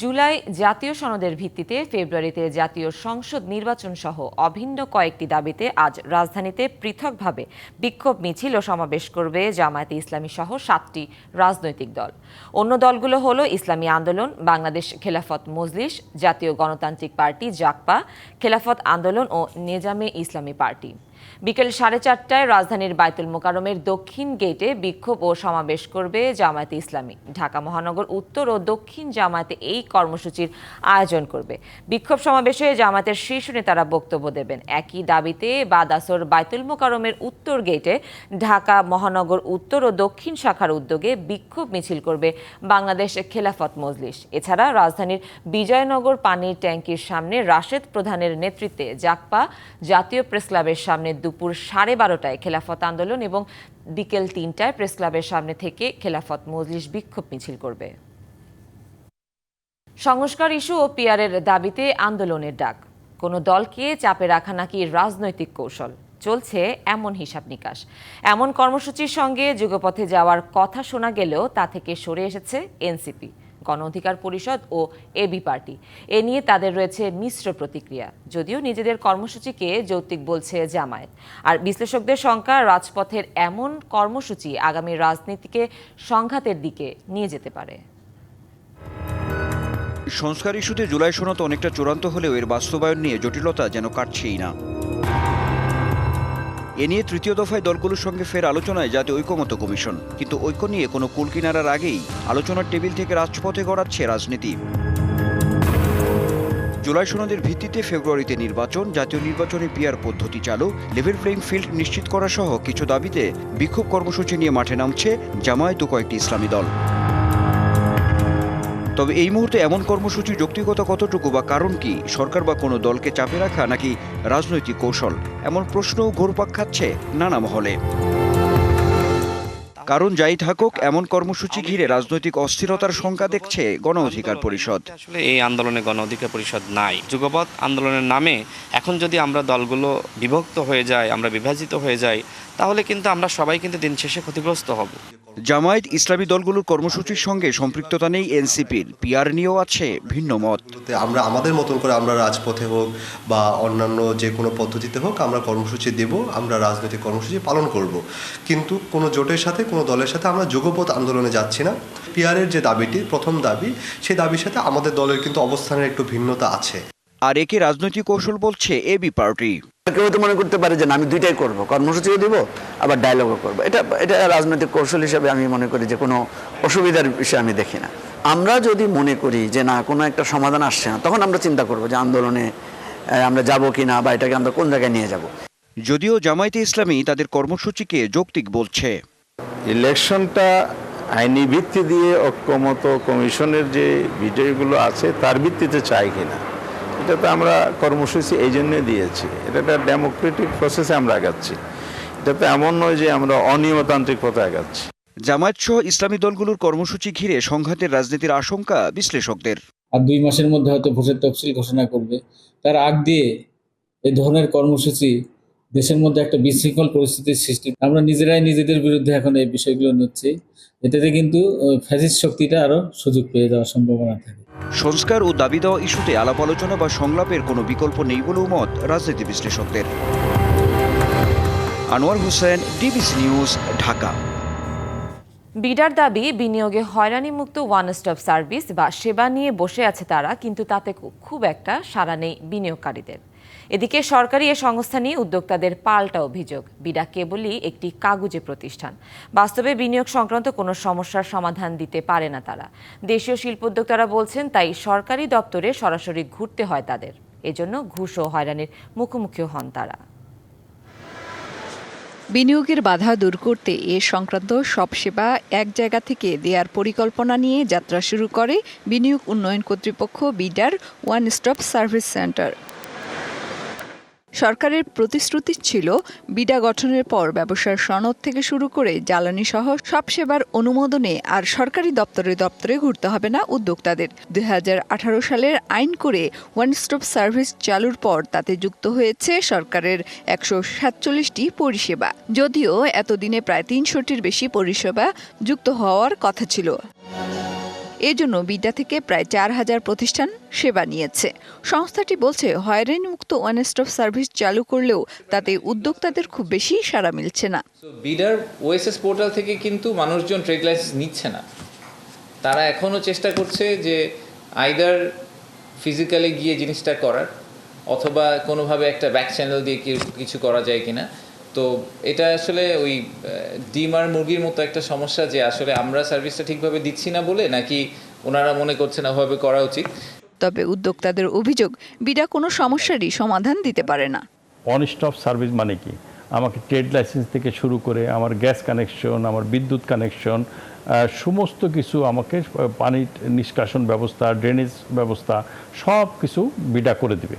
জুলাই জাতীয় সনদের ভিত্তিতে ফেব্রুয়ারিতে জাতীয় সংসদ নির্বাচন সহ অভিন্ন কয়েকটি দাবিতে আজ রাজধানীতে পৃথকভাবে বিক্ষোভ মিছিল ও সমাবেশ করবে জামায়াতে ইসলামী সহ সাতটি রাজনৈতিক দল। অন্য দলগুলো হলো ইসলামী আন্দোলন, বাংলাদেশ খেলাফত মজলিস, জাতীয় গণতান্ত্রিক পার্টি জাকপা, খেলাফত আন্দোলন ও নেজামে ইসলামী পার্টি। বিকেল সাড়ে চারটায় রাজধানীর বায়তুল মোকারমের দক্ষিণ গেটে বিক্ষোভ ও সমাবেশ করবে জামায়াতে ইসলামী। ঢাকা মহানগর উত্তর ও দক্ষিণ জামায়াতে এই কর্মসূচির আয়োজন করবে। বিক্ষোভ সমাবেশে জামায়াতের শীর্ষ নেতারা বক্তব্য দেবেন। একই দাবিতে বাদাসর বায়তুল মোকারমের উত্তর গেটে ঢাকা মহানগর উত্তর ও দক্ষিণ শাখার উদ্যোগে বিক্ষোভ মিছিল করবে বাংলাদেশ খেলাফত মজলিস। এছাড়া রাজধানীর বিজয়নগর পানির ট্যাঙ্কির সামনে রাশেদ প্রধানের নেতৃত্বে জাকপা জাতীয় প্রেস ক্লাবের সামনে দুপুর সাড়ে বারোটায় খেলাফত আন্দোলন এবং বিকেল তিনটায় প্রেস ক্লাবের সামনে থেকে খেলাফত মজলিস বিক্ষোভ মিছিল করবে। সংস্কার ইস্যু ও পিয়ারের দাবিতে আন্দোলনের ডাক। কোনো দলকে চাপে রাখা নাকি রাজনৈতিক কৌশল? চলছে এমন হিসাব নিকাশ। এমন কর্মসূচির সঙ্গে যুগপথে যাওয়ার কথা শোনা গেলেও তা থেকে সরে এসেছে এনসিপি। গণ অধিকার পরিষদ ও এবি পার্টি। এ নিয়ে তাদের রয়েছে মিশ্র প্রতিক্রিয়া। যদিও নিজেদের কর্মসূচিকে যৌক্তিক বলছে জামায়াত। আর বিশ্লেষকদের সংখ্যা রাজপথের এমন কর্মসূচি আগামী রাজনীতিকে সংঘাতের দিকে নিয়ে যেতে পারে। সংস্কার ইস্যুতে জুলাই সনদ অনেকটা চূড়ান্ত হলেও এর বাস্তবায়ন নিয়ে জটিলতা যেন কাটছেই না। এ নিয়ে তৃতীয় দফায় দলগুলোর সঙ্গে ফের আলোচনায় জাতীয় ঐকমত্য কমিশন। কিন্তু ঐক্য নিয়ে কোনো কুল কিনারার আগেই আলোচনার টেবিল থেকে রাজপথে গড়াচ্ছে রাজনীতি। জুলাই সনদের ভিত্তিতে ফেব্রুয়ারিতে নির্বাচন, জাতীয় নির্বাচনে পিয়ার পদ্ধতি চালু লেভেল প্লেইং ফিল্ড নিশ্চিত করা সহ কিছু দাবিতে বিক্ষোভ কর্মসূচি নিয়ে মাঠে নামছে জামায়াত ও কয়েকটি ইসলামী দল। তবে এই মুহূর্তে এমন কর্মসূচি যৌক্তিকতা কতটুকু বা কারণ কি? সরকার বা কোনো দলকে চাপে রাখা নাকি রাজনৈতিক কৌশল? এমন প্রশ্নও ঘোরপাক খাচ্ছে নানা মহলে। কারণ যাই থাকুক এমন কর্মসূচি ঘিরে রাজনৈতিক অস্থিরতার শঙ্কা দেখছে গণ অধিকার পরিষদ। আসলে এই আন্দোলনে গণ অধিকার পরিষদ নাই। যুগপৎ আন্দোলনের নামে এখন যদি আমরা দলগুলো বিভক্ত হয়ে যায় আমরা বিভাজিত হয়ে যাই তাহলে কিন্তু আমরা সবাই কিন্তু দিন শেষে ক্ষতিগ্রস্ত হব। জামায়াত ইসলামী দলগুলোর কর্মসূচির সঙ্গে সম্পৃক্ততা নেই এনসিপির। পিআর নিয়েও আছে ভিন্ন মত। আমরা আমাদের মতন করে আমরা রাজপথে হোক বা অন্যান্য যে কোনো পদ্ধতিতে হোক আমরা কর্মসূচি দেব আমরা রাজনৈতিক কর্মসূচি পালন করব। কিন্তু কোনো জোটের সাথে কোনো দলের সাথে আমরা যুগপথ আন্দোলনে যাচ্ছি না। পিয়ারের যে দাবিটি প্রথম দাবি সেই দাবির সাথে আমাদের দলের কিন্তু অবস্থানের একটু ভিন্নতা আছে। আর একে রাজনৈতিক কৌশল বলছে এবি পার্টি। কেউ তো মনে করতে পারে যে আমি দুইটাই করব। কর্মসূচিও দিব আবার ডায়লগও করব। এটা এটা রাজনৈতিক কৌশল হিসেবে আমি মনে করি যে কোনো অসুবিধার বিষয়ে আমি দেখি না। আমরা যদি মনে করি যে না কোনো একটা সমাধান আসছে না তখন আমরা চিন্তা করব যে আন্দোলনে আমরা যাব কি না বা এটাকে আমরা কোন জায়গায় নিয়ে যাব। যদিও জামায়াতে ইসলামী তাদের কর্মসূচিকে যৌক্তিক বলছে। ইলেকশনটা আইনি ভিত্তি দিয়ে ঐক্যমত কমিশনের যে বিষয়গুলো আছে তার ভিত্তিতে চাই কিনা? এটা তো আমরা কর্মসূচি এই জন্য দিয়েছি। এটা একটা ডেমোক্রেটিক প্রসেসে আমরা আগাচ্ছি। এটা তো এমন নয় যে আমরা অনিয়মতান্ত্রিক পথে আগাচ্ছি। জামায়াত সহ ইসলামী দলগুলোর কর্মসূচি ঘিরে সংঘাতের রাজনীতির আশঙ্কা বিশ্লেষকদের। আর দুই মাসের মধ্যে হয়তো ভোটের তফসিল ঘোষণা করবে। তার আগ দিয়ে এই ধরনের কর্মসূচি দেশের মধ্যে একটা বিশৃঙ্খল পরিস্থিতির সৃষ্টি। আমরা নিজেরাই নিজেদের বিরুদ্ধে এখন এই বিষয়গুলো নিচ্ছি। এটাতে কিন্তু ফ্যাসিস্ট শক্তিটা আরও সুযোগ পেয়ে যাওয়ার সম্ভাবনা থাকে। সংস্কার ও দাবি দেওয়া ইস্যুতে আলাপ আলোচনা বা সংলাপের কোনো বিকল্প নেই বলেও মত রাজনীতি বিশ্লেষকদের। Anwar Hossain DBC news Dhaka. বিডার দাবি বিনিয়োগে হয়রানিমুক্ত ওয়ান স্টপ সার্ভিস বা সেবা নিয়ে বসে আছে তারা কিন্তু তাতে খুব একটা সাড়া নেই বিনিয়োগকারীদের। এদিকে সরকারি এ সংস্থা নিয়ে উদ্যোক্তাদের পাল্টা অভিযোগ। বিডা কেবলই একটি কাগুজে প্রতিষ্ঠান। বাস্তবে বিনিয়োগ সংক্রান্ত কোনো সমস্যার সমাধান দিতে পারে না তারা। দেশীয় শিল্পোদ্যোক্তারা বলছেন, তাই সরকারি দপ্তরে সরাসরি ঘুরতে হয় তাদের। এজন্য ঘুষ ও হয়রানির মুখোমুখি হন তারা। বিনিয়োগের বাধা দূর করতে এ সংক্রান্ত সব সেবা এক জায়গা থেকে দেওয়ার পরিকল্পনা নিয়ে যাত্রা শুরু করে বিনিয়োগ উন্নয়ন কর্তৃপক্ষ বিডার ওয়ান স্টপ সার্ভিস সেন্টার। সরকারের প্রতিশ্রুতি ছিল বিডা গঠনের পর ব্যবসার সনদ থেকে শুরু করে জ্বালানি সহ সব সেবার অনুমোদনে আর সরকারি দপ্তরে দপ্তরে ঘুরতে হবে না উদ্যোক্তাদের। দু হাজার আঠারো সালের আইন করে ওয়ান স্টপ সার্ভিস চালুর পর তাতে যুক্ত হয়েছে সরকারের একশো সাতচল্লিশটি পরিষেবা। যদিও এতদিনে প্রায় তিনশোটির বেশি পরিষেবা যুক্ত হওয়ার কথা ছিল। এজন্য বিডা থেকে প্রায় চার হাজার প্রতিষ্ঠান সেবা নিয়েছে। সংস্থাটি বলছে হয়রানিমুক্ত ওয়ান স্টপ সার্ভিস চালু করলেও তাতে উদ্যোক্তাদের খুব বেশি সাড়া মিলছে না। বিডার ওএসএস পোর্টাল থেকে কিন্তু মানুষজন ট্রেড লাইসেন্স নিচ্ছে না। তারা এখনও চেষ্টা করছে যে আইদার ফিজিক্যালি গিয়ে জিনিসটা করার, অথবা কোনোভাবে একটা ব্যাক চ্যানেল দিয়ে কিছু করা যায় কিনা। তো এটা আসলে ওই ডিম আর মুরগির মতো একটা সমস্যা যে আসলে আমরা সার্ভিসটা ঠিকভাবে দিচ্ছি না বলে নাকি ওনারা মনে করছেন ওভাবে করা উচিত। তবে উদ্যোক্তাদের অভিযোগ বিডা কোনো সমস্যারই সমাধান দিতে পারে না। অন স্টপ সার্ভিস মানে কি? আমাকে ট্রেড লাইসেন্স থেকে শুরু করে আমার গ্যাস কানেকশন আমার বিদ্যুৎ কানেকশন সমস্ত কিছু আমাকে পানির নিষ্কাশন ব্যবস্থা ড্রেনেজ ব্যবস্থা সব কিছু বিডা করে দিবে।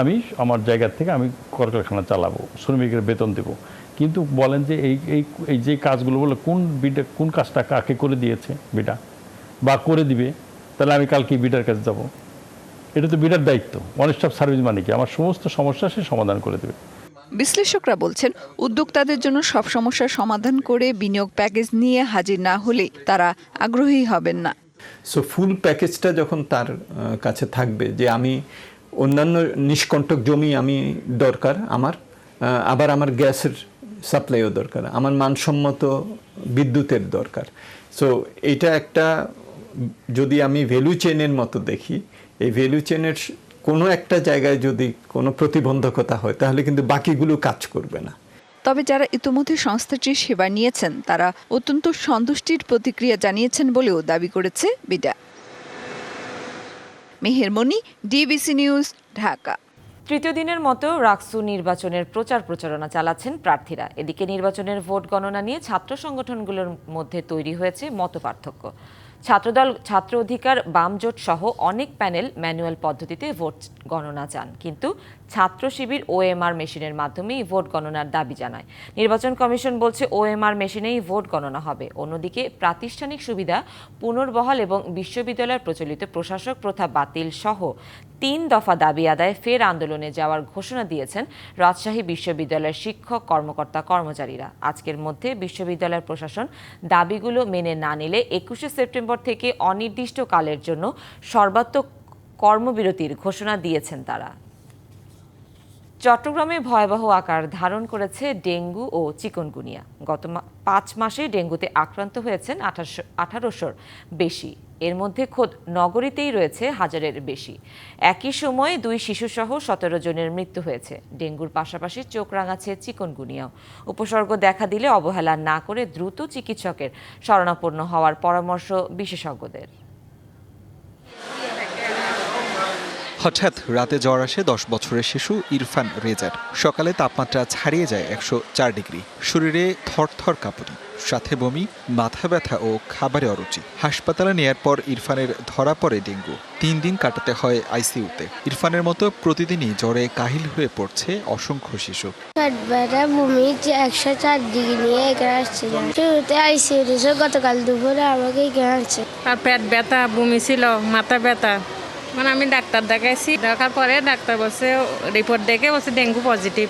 আমি আমার জায়গা থেকে আমি কলকারখানা চালাবো শ্রমিকের বেতন দেব। কিন্তু বলেন যে এই এই এই যে কাজগুলো বলে কোন বিডা কোন কাজটা কাকে করে দিয়েছে বিডা বা করে দিবে তাহলে আমি কালকে বিটার কাছে যাব। এটা তো বিটার দায়িত্ব ওয়ান স্টপ সার্ভিস মানে কি আমার সমস্ত সমস্যা সে সমাধান করে দেবে। বিশ্লেষকরা বলছেন উদ্যোক্তাদের জন্য সব সমস্যার সমাধান করে বিনিয়োগ প্যাকেজ নিয়ে হাজির না হলে তারা আগ্রহী হবেন না। সো ফুল প্যাকেজটা যখন তার কাছে থাকবে যে আমি অন্যান্য নিষ্কণ্টক জমি আমি দরকার, আমার আবার আমার গ্যাসের সাপ্লাইও দরকার, আমার মানসম্মত বিদ্যুতের দরকার। সো এটা একটা, যদি আমি ভ্যালু চেনের মতো দেখি, এই ভ্যালু চেনের কোনো একটা জায়গায় যদি কোনো প্রতিবন্ধকতা হয়, তাহলে কিন্তু বাকিগুলো কাজ করবে না। তবে যারা ইতিমধ্যে সংস্থাটির সেবা নিয়েছেন, তারা অত্যন্ত সন্তুষ্টির প্রতিক্রিয়া জানিয়েছেন বলেও দাবি করেছে BIDA. Mehermoni DBC news, Dhaka. তৃতীয় দিনের মতো রাকসু নির্বাচনের প্রচার প্রচারণা চালাচ্ছেন প্রার্থীরা। এদিকে নির্বাচনের ভোট গণনা নিয়ে ছাত্র সংগঠনগুলোর মধ্যে তৈরি হয়েছে মতপার্থক্য। ছাত্রদল, ছাত্র অধিকার বামজোট সহ অনেক প্যানেল ম্যানুয়াল পদ্ধতিতে ভোট গণনা চান। কিন্তু ছাত্র শিবির ওএমআর মেশিনের মাধ্যমেই ভোট গণনার দাবি জানায়। নির্বাচন কমিশন বলছে ওএমআর মেশিনেই ভোট গণনা হবে। অন্যদিকে প্রাতিষ্ঠানিক সুবিধা, পুনর্বহাল এবং বিশ্ববিদ্যালয়ের প্রচলিত প্রশাসক প্রথা বাতিল সহ তিন দফা দাবি আদায় ফের আন্দোলনে যাওয়ার ঘোষণা দিয়েছেন রাজশাহী বিশ্ববিদ্যালয়ের শিক্ষক, কর্মকর্তা, কর্মচারীরা। আজকের মধ্যে বিশ্ববিদ্যালয়ের প্রশাসন দাবিগুলো মেনে না নিলে একুশে সেপ্টেম্বর থেকে অনির্দিষ্টকালের জন্য সর্বাত্মক কর্মবিরতির ঘোষণা দিয়েছেন তারা। চট্টগ্রামে ভয়াবহ আকার ধারণ করেছে ডেঙ্গু ও চিকনগুনিয়া। গত পাঁচ মাসে ডেঙ্গুতে আক্রান্ত হয়েছেন আঠারোশো আঠারোশোর বেশি। এর মধ্যে খোদ নগরীতেই রয়েছে হাজারের বেশি। একই সময়ে দুই শিশুসহ সতেরো জনের মৃত্যু হয়েছে। ডেঙ্গুর পাশাপাশি চোখ রাঙাচ্ছে চিকনগুনিয়াও। উপসর্গ দেখা দিলে অবহেলা না করে দ্রুত চিকিৎসকের শরণাপন্ন হওয়ার পরামর্শ বিশেষজ্ঞদের। হঠাৎ রাতে জ্বর আসে দশ বছরের শিশু ইরফান রেজার। সকালে তাপমাত্রা ছাড়িয়ে যায় একশো চার ডিগ্রি। শরীরে থরথর কাঁপুনি সাথে বমি মাথা ব্যথা ও খাবারে অরুচি। হাসপাতালে নেয়ার পর ইরফানের ধরা পড়ে ডেঙ্গু। তিন দিন কাটাতে হয় আইসিইউতে। ইরফানের মতো প্রতিদিনই জ্বরে কাহিল হয়ে পড়ছে অসংখ্য শিশু। একশো চার ডিগ্রি নিয়ে এখানে আসছে শুরুতে আইসিইউ গতকাল দুপুরে আমাকে এখানে আর পেট ব্যথা বমি ছিল মাথা ব্যথা। মানে আমি ডাক্তার দেখাইছি। দেখার পরে ডাক্তার বলছে রিপোর্ট দেখে বলছে ডেঙ্গু পজিটিভ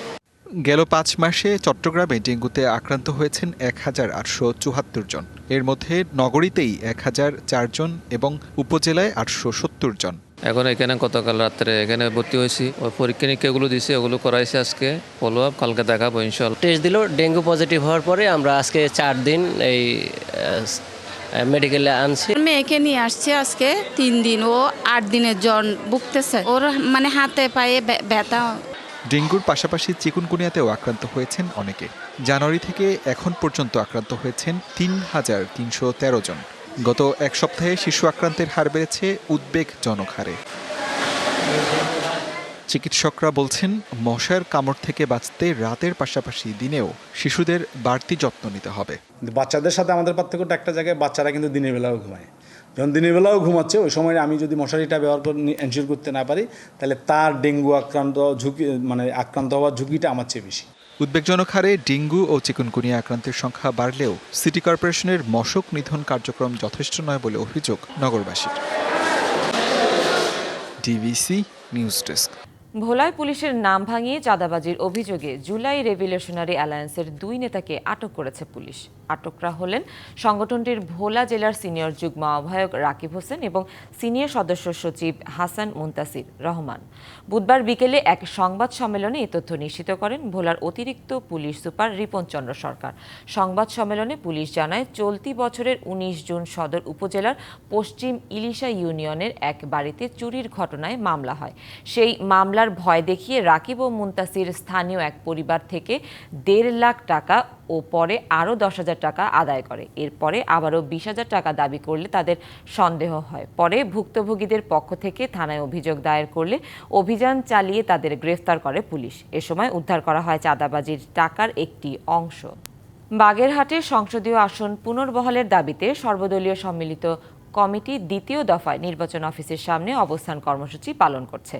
গেল পাঁচ মাসে চট্টগ্রামে ডেঙ্গুতে আক্রান্ত হয়েছেন এক হাজার আটশো চুয়াত্তর জন। এর মধ্যে নগরীতেই এক হাজার চারজন এবং উপজেলায় আটশো সত্তর জন। এখন এখানে গতকাল রাত্রে এখানে ভর্তি হয়েছি। ওই পরীক্ষা নিরীক্ষাগুলো দিছে ওগুলো করাইছে আজকে। ফলো আপ কালকে দেখাবো ইনশাল্লাহ। টেস্ট দিল ডেঙ্গু পজিটিভ হওয়ার পরে আমরা আজকে চার দিন এই মেডিকেলে আনছি। মেয়েকে নিয়ে আসছে আজকে তিন দিন। ও আট দিনের জন ভুগতেছে। ওর মানে হাতে পায়ে ব্য- ব্যথা। ডেঙ্গুর পাশাপাশি চিকুনগুনিয়াতেও আক্রান্ত হয়েছেন অনেকে। জানুয়ারি থেকে এখন পর্যন্ত আক্রান্ত হয়েছেন তিন হাজার তিনশো তেরো জন। গত এক সপ্তাহে শিশু আক্রান্তের হার বেড়েছে উদ্বেগজনক হারে। চিকিৎসকরা বলছেন মশার কামড় থেকে বাঁচতে রাতের পাশাপাশি দিনেও শিশুদের বাড়তি যত্ন নিতে হবে। বাচ্চাদের সাথে আমাদের পার্থক্যটা একটা জায়গায় বাচ্চারা কিন্তু দিনের বেলাও ঘুমায়। যখন দিনের বেলাও ঘুমাচ্ছে ওই সময় আমি যদি মশারিটা ব্যবহার করে এনশিওর করতে না পারি তাহলে তার ডেঙ্গু আক্রান্ত ঝুঁকি মানে আক্রান্ত হওয়ার ঝুঁকিটা আমার চেয়ে বেশি। উদ্বেগজনক হারে ডেঙ্গু ও চিকুনগুনিয়া আক্রান্তের সংখ্যা বাড়লেও সিটি কর্পোরেশনের মশক নিধন কার্যক্রম যথেষ্ট নয় বলে অভিযোগ নগরবাসীর। DBC news desk. ভোলায় পুলিশের নাম ভাঙিয়ে চাঁদাবাজির অভিযোগে জুলাই রেভিলেশনারি অ্যালায়েন্সের দুই নেতাকে আটক করেছে পুলিশ। আটকরা হলেন সংগঠনটির ভোলা জেলার সিনিয়র যুগ্ম আহ্বায়ক রাকিব হোসেন এবং সিনিয়র সদস্য সচিব হাসান মুন্তাসির রহমান। বুধবার বিকেলে এক সংবাদ সম্মেলনে এই তথ্য নিশ্চিত করেন ভোলার অতিরিক্ত পুলিশ সুপার রিপন চন্দ্র সরকার। সংবাদ সম্মেলনে পুলিশ জানায়, চলতি বছরের উনিশ জুন সদর উপজেলার পশ্চিম ইলিশা ইউনিয়নের এক বাড়িতে চুরির ঘটনায় মামলা হয়। সেই মামলার ভয় দেখিয়ে রাকিব ও মুন্তাসির স্থানীয় এক পরিবার থেকে দেড় লাখ টাকা ও পরে আরও দশ হাজার টাকা আদায় করে। এরপরে আবারও বিশ হাজার টাকা দাবি করলে তাদের সন্দেহ হয়। পরে ভুক্তভোগীদের পক্ষ থেকে থানায় অভিযোগ দায়ের করলে অভিযান চালিয়ে তাদের গ্রেফতার করে পুলিশ। এ সময় উদ্ধার করা হয় চাঁদাবাজির টাকার একটি অংশ। বাগেরহাটে সংসদীয় আসন পুনর্বহালের দাবিতে সর্বদলীয় সম্মিলিত কমিটি দ্বিতীয় দফায় নির্বাচন অফিসের সামনে অবস্থান কর্মসূচি পালন করছে।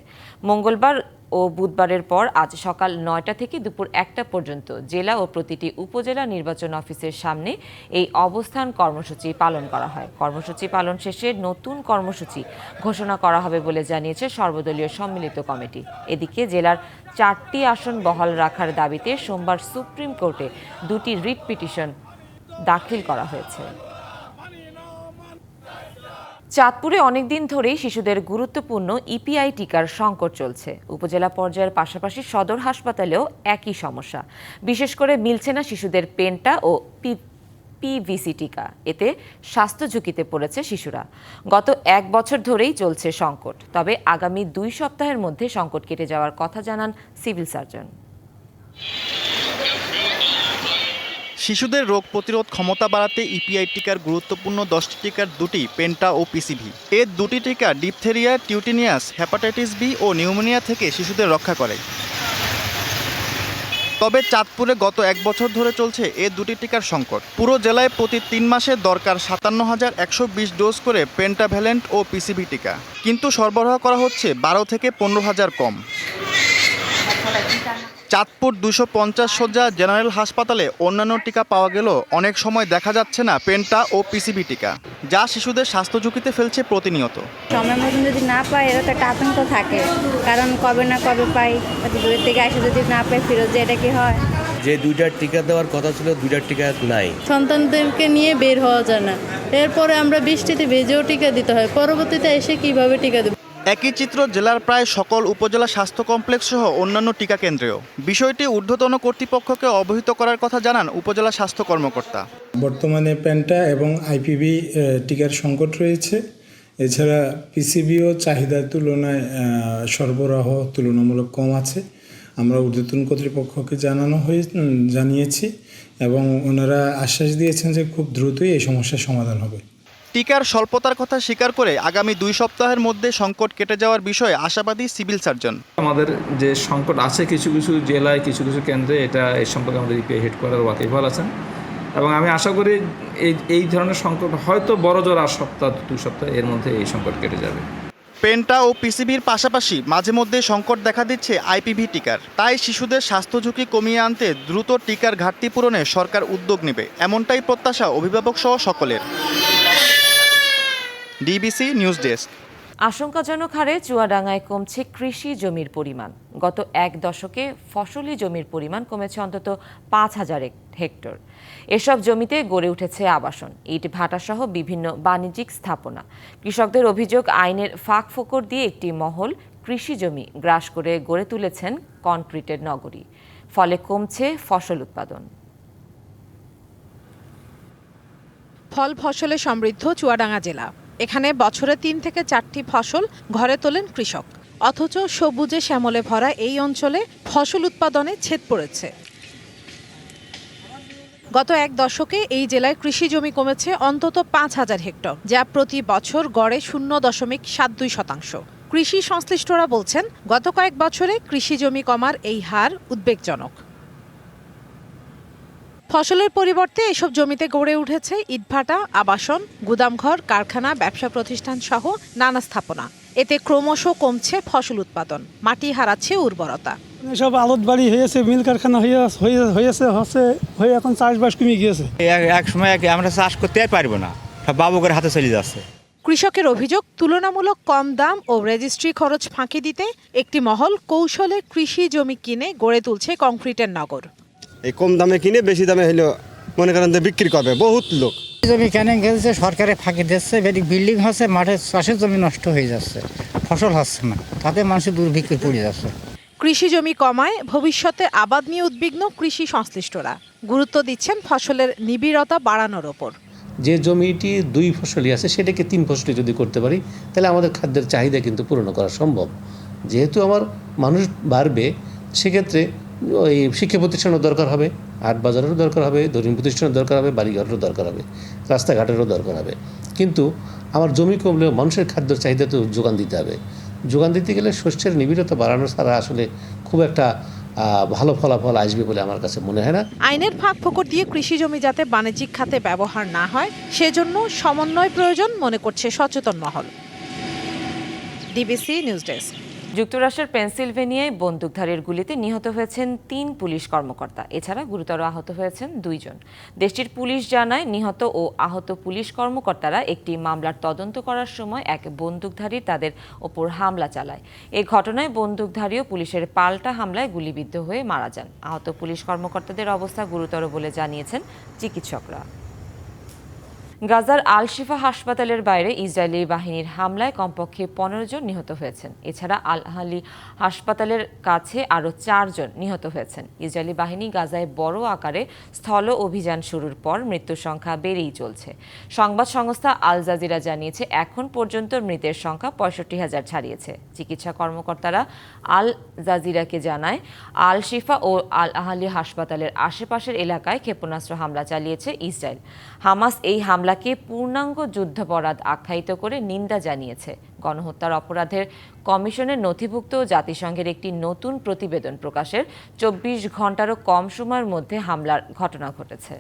মঙ্গলবার ও বুধবারের পর আজ সকাল নয়টা থেকে দুপুর একটা পর্যন্ত জেলা ও প্রতিটি উপজেলা নির্বাচন অফিসের সামনে এই অবস্থান কর্মসূচি পালন করা হয়। কর্মসূচি পালন শেষে নতুন কর্মসূচি ঘোষণা করা হবে বলে জানিয়েছে সর্বদলীয় সম্মিলিত কমিটি। এদিকে জেলার চারটি আসন বহাল রাখার দাবিতে সোমবার সুপ্রিম কোর্টে দুটি রিট পিটিশন দাখিল করা হয়েছে। চাঁদপুরে অনেকদিন ধরেই শিশুদের গুরুত্বপূর্ণ ইপিআই টিকার সংকট চলছে। উপজেলা পর্যায়ের পাশাপাশি সদর হাসপাতালেও একই সমস্যা। বিশেষ করে মিলছে না শিশুদের পেন্টা ও পি পিভিসি টিকা। এতে স্বাস্থ্য ঝুঁকিতে পড়েছে শিশুরা। গত এক বছর ধরেই চলছে সংকট। তবে আগামী দুই সপ্তাহের মধ্যে সংকট কেটে যাওয়ার কথা জানান সিভিল সার্জন। শিশুদের রোগ প্রতিরোধ ক্ষমতা বাড়াতে ইপিআই টিকার গুরুত্বপূর্ণ দশটি টিকার দুটি পেন্টা ও পিসিভি এর দুটি টিকা ডিপথেরিয়া, টিউটিনিয়াস, হেপাটাইটিস বি ও নিউমোনিয়া থেকে শিশুদের রক্ষা করে। তবে চাঁদপুরে গত এক বছর ধরে চলছে এ দুটি টিকার সংকট। পুরো জেলায় প্রতি তিন মাসে দরকার সাতান্ন হাজার একশো বিশ ডোজ করে পেন্টাভ্যালেন্ট ও পিসিভি টিকা। কিন্তু সরবরাহ করা হচ্ছে বারো থেকে পনেরো হাজার কম। চাঁদপুর দুশো পঞ্চাশ শয্যা জেনারেল হাসপাতালে অন্যান্য টিকা পাওয়া গেলেও অনেক সময় দেখা যাচ্ছে না পেন্টা ও পিসিবি টিকা যা শিশুদের স্বাস্থ্য ঝুঁকিতে ফেলছে প্রতিনিয়ত। সময় মতন যদি না পাই এটা তো একটা আতঙ্ক থাকে। কারণ কবে না কবে পাই দূরের থেকে আসে যদি না পাই ফেরত যে এটা কি হয়? যে দুইটার টিকা দেওয়ার কথা ছিল দুইটার টিকা নাই। সন্তানদেরকে নিয়ে বের হওয়া যায় না। এরপরে আমরা বৃষ্টিতে ভেজেও টিকা দিতে হয়। পরবর্তীতে এসে কীভাবে টিকা দেব? একই চিত্র জেলার প্রায় সকল উপজেলা স্বাস্থ্য কমপ্লেক্স সহ অন্যান্য টিকা কেন্দ্রেও। বিষয়টি ঊর্ধ্বতন কর্তৃপক্ষকে অবহিত করার কথা জানান উপজেলা স্বাস্থ্য কর্মকর্তা। বর্তমানে প্যান্টা এবং আইপিভি টিকার সংকট রয়েছে। এছাড়া পিসিবিও চাহিদার তুলনায় সরবরাহ তুলনামূলক কম আছে। আমরা ঊর্ধ্বতন কর্তৃপক্ষকে জানানো হয়ে জানিয়েছি এবং ওনারা আশ্বাস দিয়েছেন যে খুব দ্রুতই এই সমস্যার সমাধান হবে। টিকার স্বল্পতার কথা স্বীকার করে আগামী দুই সপ্তাহের মধ্যে সংকট কেটে যাওয়ার বিষয়ে আশাবাদী সিভিল সার্জন। আমাদের যে সংকট আছে কিছু কিছু জেলায় কিছু কিছু কেন্দ্রে এটা এই সম্পর্কে আমাদের ইপিআই হেড করার ওয়াকিফল আছেন এবং আমি আশা করি এই এই ধরনের সংকট হয়তো বড় জোর আর সপ্তাহ দু সপ্তাহ এর মধ্যে এই সংকট কেটে যাবে। পেন্টা ও পিসিবির পাশাপাশি মাঝে মধ্যে সংকট দেখা দিচ্ছে আইপিভি টিকার। তাই শিশুদের স্বাস্থ্য ঝুঁকি কমিয়ে আনতে দ্রুত টিকার ঘাটতি পূরণে সরকার উদ্যোগ নেবে এমনটাই প্রত্যাশা অভিভাবক সহ সকলের। DBC news desk. আশঙ্কাজনক হারে চুয়াডাঙ্গায় কমছে কৃষি জমির পরিমাণ। গত এক দশকে ফসলি জমির পরিমাণ কমেছে অন্তত পাঁচ হাজার হেক্টর। এসব জমিতে গড়ে উঠেছে আবাসন ইট ভাটাসহ বিভিন্ন বাণিজ্যিক স্থাপনা। কৃষকদের অভিযোগ আইনের ফাঁক ফোকর দিয়ে একটি মহল কৃষি জমি গ্রাস করে গড়ে তুলেছেন কনক্রিটের নগরী। ফলে কমছে ফসল উৎপাদন। ফল ফসলে সমৃদ্ধ চুয়াডাঙ্গা জেলা। এখানে বছরে তিন থেকে চারটি ফসল ঘরে তোলেন কৃষক। অথচ সবুজে শ্যামলে ভরা এই অঞ্চলে ফসল উৎপাদনে ছেদ পড়েছে। গত এক দশকে এই জেলায় কৃষি জমি কমেছে অন্তত পাঁচ হাজার হেক্টর, যা প্রতি বছর গড়ে শূন্য দশমিক সাত দুই শতাংশ। কৃষি সংশ্লিষ্টরা বলছেন, গত কয়েক বছরে কৃষি জমি কমার এই হার উদ্বেগজনক। ফসলের পরিবর্তে এসব জমিতে গড়ে উঠেছে ইটভাটা আবাসন গুদামঘর কারখানা ব্যবসা প্রতিষ্ঠান সহ নানা স্থাপনা। এতে ক্রমশ কমছে ফসল উৎপাদন। মাটি হারাচ্ছে উর্বরতা। সব আলত বাড়ি হয়েছে মিল কারখানা হয়ে হয়ে- হয়েছে হচ্ছে হয়ে এখন চাষবাস কমে গিয়েছে। এক সময় আমরা চাষ করতে পারব না। সব বাবুকের হাতে চলে যাচ্ছে। কৃষকের অভিযোগ তুলনামূলক কম দাম ও রেজিস্ট্রি খরচ ফাঁকি দিতে একটি মহল কৌশলে কৃষি জমি কিনে গড়ে তুলছে কংক্রিটের নগর। এই কম দামে কিনে বেশি দামে হইল মনে করেন যে বিক্রি করবে। বহুত লোক। জমি কেন গেছে সরকারে ফাঁকি দিচ্ছে বেডিক বিল্ডিং হচ্ছে মাঠে চাষের জমি নষ্ট হয়ে যাচ্ছে ফসল হচ্ছে না তাতে মানুষের দুর্ভিক্ষে পড়ে যাচ্ছে। কৃষি জমি কমায় ভবিষ্যতে আবাদ নিয়ে উদ্বিগ্ন কৃষি সংশ্লিষ্টরা। গুরুত্ব দিচ্ছেন ফসলের নিবিড়তা বাড়ানোর ওপর। যে জমিটি দুই ফসলি আছে সেটাকে তিন ফসলি যদি করতে পারি তাহলে আমাদের খাদ্যের চাহিদা কিন্তু পূরণ করা সম্ভব। যেহেতু আমার মানুষ বাড়বে সেক্ষেত্রে ওই শিক্ষা প্রতিষ্ঠানের দরকার হবে হাট বাজারেরও দরকার হবে, ধর্মীয় প্রতিষ্ঠানের দরকার হবে বাড়িঘরেরও দরকার হবে, রাস্তাঘাটেরও দরকার হবে। কিন্তু আমার জমি কমলেও মানুষের খাদ্য চাহিদা তো যোগান দিতে হবে। যোগান দিতে গেলে শস্যের নিবিড়তা বাড়ানো ছাড়া আসলে খুব একটা ভালো ফলাফল আসবে বলে আমার কাছে মনে হয় না। আইনের ফাঁক ফোকর দিয়ে কৃষি জমি যাতে বাণিজ্যিক খাতে ব্যবহার না হয়, সেজন্য সমন্বয় প্রয়োজন মনে করছে সচেতন মহল। DBC news desk. যুক্তরাষ্ট্রের পেনসিলভেনিয়ায় বন্দুকধারীর গুলিতে নিহত হয়েছেন তিন পুলিশ কর্মকর্তা। এছাড়া গুরুতর আহত হয়েছেন দুইজন। দেশটির পুলিশ জানায়, নিহত ও আহত পুলিশ কর্মকর্তারা একটি মামলার তদন্ত করার সময় এক বন্দুকধারী তাদের ওপর হামলা চালায়। এ ঘটনায় বন্দুকধারীও পুলিশের পাল্টা হামলায় গুলিবিদ্ধ হয়ে মারা যান। আহত পুলিশ কর্মকর্তাদের অবস্থা গুরুতর বলে জানিয়েছেন চিকিৎসকরা। গাজার আল শিফা হাসপাতালের বাইরে ইসরায়েলি বাহিনীর হামলায় কমপক্ষে পনেরো জন নিহত হয়েছেন। এছাড়া আল আহালি হাসপাতালের কাছে আরও চারজন নিহত হয়েছেন। ইসরায়েলি বাহিনী গাজায় বড় আকারে স্থল অভিযান শুরুর পর মৃত্যুর সংখ্যা বেড়েই চলছে। সংবাদ সংস্থা আল জাজিরা জানিয়েছে, এখন পর্যন্ত মৃতের সংখ্যা পঁয়ষট্টি হাজার ছাড়িয়েছে। চিকিৎসা কর্মকর্তারা আল জাজিরাকে জানায় আল শিফা ও আল আহালি হাসপাতালের আশেপাশের এলাকায় ক্ষেপণাস্ত্র হামলা চালিয়েছে ইসরায়েল। হামাস এই হামলাকে পূর্ণাঙ্গ যুদ্ধাপরাধ আখ্যায়িত করে নিন্দা জানিয়েছে। গণহত্যার অপরাধের কমিশনের নথিভুক্ত জাতিসংঘের একটি নতুন প্রতিবেদন প্রকাশের চব্বিশ ঘন্টারও কম সময়ের মধ্যে হামলার ঘটনা ঘটেছে।